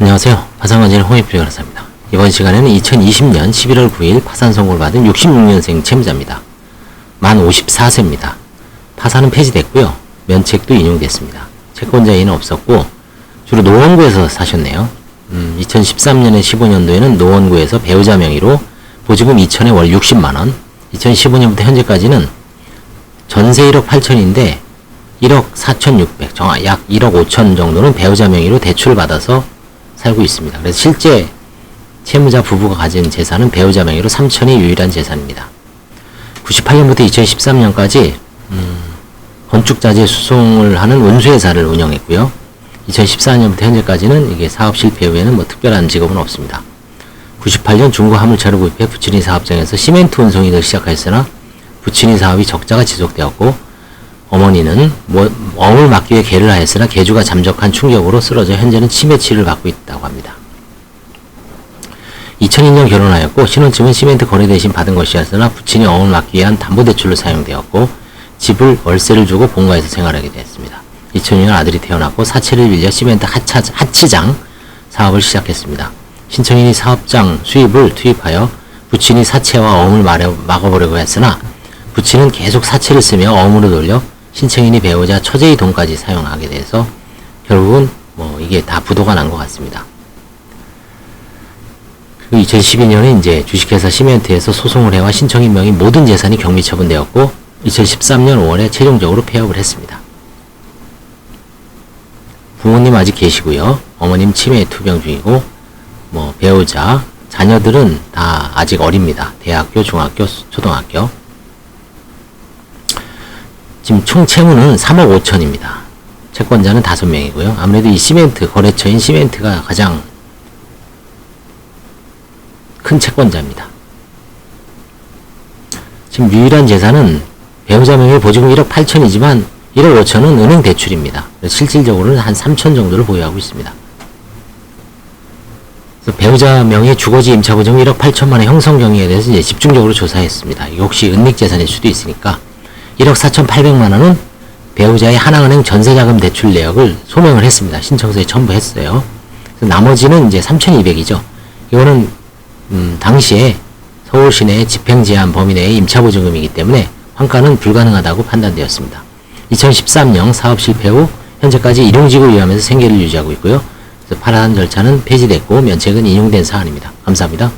안녕하세요. 파산관절 홍익필 변호사입니다. 이번 시간에는 2020년 11월 9일 파산 선고를 받은 66년생 채무자입니다. 만 54세입니다. 파산은 폐지됐고요. 면책도 인용됐습니다. 채권자인은 없었고 주로 노원구에서 사셨네요. 음, 2013년에 15년도에는 노원구에서 배우자 명의로 보증금 2천에 월 60만 원, 2015년부터 현재까지는 전세 1억 8천인데 1억 4,600, 정확 약 1억 5천 정도는 배우자 명의로 대출을 받아서 살고 있습니다. 그래서 실제 채무자 부부가 가진 재산은 배우자 명의로 3천이 유일한 재산입니다. 98년부터 2013년까지 음, 건축자재 수송을 하는 운수회사를 운영했고요. 2014년부터 현재까지는 이게 사업 실패 후에는 뭐 특별한 직업은 없습니다. 98년 중고 화물차를 구입해 부친이 사업장에서 시멘트 운송 일을 시작하였으나 부친이 사업이 적자가 지속되었고 어머니는 뭐, 어을 막기 위해 개를 하였으나 개주가 잠적한 충격으로 쓰러져 현재는 치매 치료를 받고 있다고 합니다. 2002년 결혼하였고 신혼집은 시멘트 거래 대신 받은 것이었으나 부친이 어을 막기 위한 담보대출로 사용되었고 집을 월세를 주고 본가에서 생활하게 되었습니다. 2002년 아들이 태어났고 사채를 빌려 시멘트 하차, 하치장 사업을 시작했습니다. 신청인이 사업장 수입을 투입하여 부친이 사채와 어음을 막아보려고 했으나 부친은 계속 사채를 쓰며 어음으로 돌려 신청인이 배우자 처제의 돈까지 사용하게 돼서 결국은 뭐 이게 다 부도가 난 것 같습니다. 그리고 2012년에 이제 주식회사 시멘트에서 소송을 해와 신청인 명의 모든 재산이 경미 처분되었고 2013년 5월에 최종적으로 폐업을 했습니다. 부모님 아직 계시고요. 어머님 치매 투병 중이고 뭐 배우자, 자녀들은 다 아직 어립니다. 대학교, 중학교, 초등학교. 지금 총 채무는 3억 5천입니다. 채권자는 5명이고요. 아무래도 이 시멘트, 거래처인 시멘트가 가장 큰 채권자입니다. 지금 유일한 재산은 배우자 명의 보증금 1억 8천이지만 1억 5천은 은행 대출입니다. 실질적으로는 한 3천 정도를 보유하고 있습니다. 배우자 명의 주거지 임차 보증금 1억 8천만 원 형성 경위에 대해서 이제 집중적으로 조사했습니다. 이게 혹시 은닉 재산일 수도 있으니까 1억 4천 8백만 원은 배우자의 하나은행 전세자금 대출 내역을 소명을 했습니다. 신청서에 첨부했어요. 나머지는 이제 3,200이죠. 이거는 음, 당시에 서울 시내 집행 제한 범위 내의 임차 보증금이기 때문에 환가는 불가능하다고 판단되었습니다. 2013년 사업 실패 후 현재까지 일용직을 위하면서 생계를 유지하고 있고요. 파란 절차는 폐지됐고 면책은 인용된 사안입니다. 감사합니다.